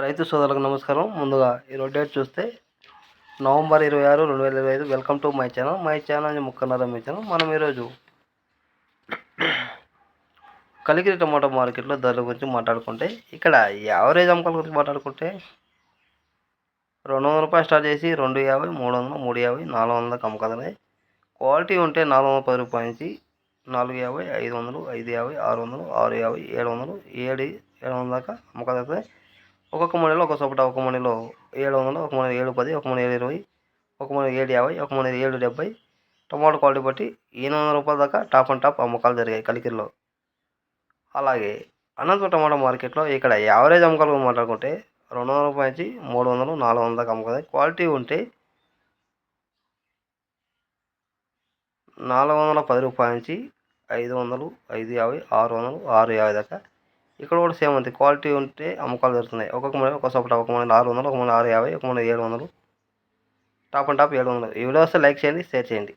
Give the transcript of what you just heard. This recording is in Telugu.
రైతు సోదరులకు నమస్కారం. ముందుగా ఈరోజు డేట్ చూస్తే నవంబర్ ఇరవై ఆరు రెండు వేల ఇరవై ఐదు. Welcome to my channel my channel ముక్కన్నర మీ ఛానల్ మనం ఈరోజు కలిగిరి టమాటో మార్కెట్లో ధరల గురించి మాట్లాడుకుంటే ఇక్కడ యావరేజ్ అమ్మకాల గురించి మాట్లాడుకుంటే రెండు వందల రూపాయలు స్టార్ట్ చేసి రెండు యాభై మూడు వందలు మూడు యాభై నాలుగు వందలకు అమ్మకాలున్నాయి క్వాలిటీ ఉంటే నాలుగు వందల పది రూపాయల నుంచి నాలుగు యాభై ఐదు వందలు ఐదు యాభై ఆరు వందలు ఆరు యాభై ఏడు వందలు ఏడు ఏడు వందల దాకా అమ్మకాలు అవుతాయి. ఒక్కొక్క మణిలో ఒక చోపట ఒక మణిలో ఏడు వందలు ఒక మూడు ఏడు పది ఒక మూడు ఏడు ఇరవై ఒక మూడు ఏడు యాభై ఒక మూడు ఏడు డెబ్బై. టమాటో క్వాలిటీ బట్టి ఎనిమిది వందల రూపాయల దాకా టాప్ అండ్ టాప్ అమ్మకాలు జరిగాయి కలికిరిలో. అలాగే అనంతపురం టమాటో మార్కెట్లో ఇక్కడ యావరేజ్ అమ్మకాలు మాట్లాడుకుంటే రెండు వందల రూపాయల నుంచి మూడు వందలు నాలుగు వందల దాకా అమ్మకాలు. క్వాలిటీ ఉంటే నాలుగు వందల పది రూపాయల నుంచి ఐదు వందలు ఐదు యాభై ఆరు వందలు ఆరు యాభై దాకా ఇక్కడ కూడా సేమ్ అంతే. క్వాలిటీ ఉంటే అమ్మకాలు జరుగుతున్నాయి. ఒక్కొక్క మనీ ఒక సోపట ఒక మనీ ఆరు వందలు ఒక మనీ ఆరు యాభై ఒక మూడు ఏడు వందలు. టాప్ అండ్ టాప్ ఏడు వందలు. ఈ వీడియో వస్తే లైక్ చేయండి షేర్ చేయండి.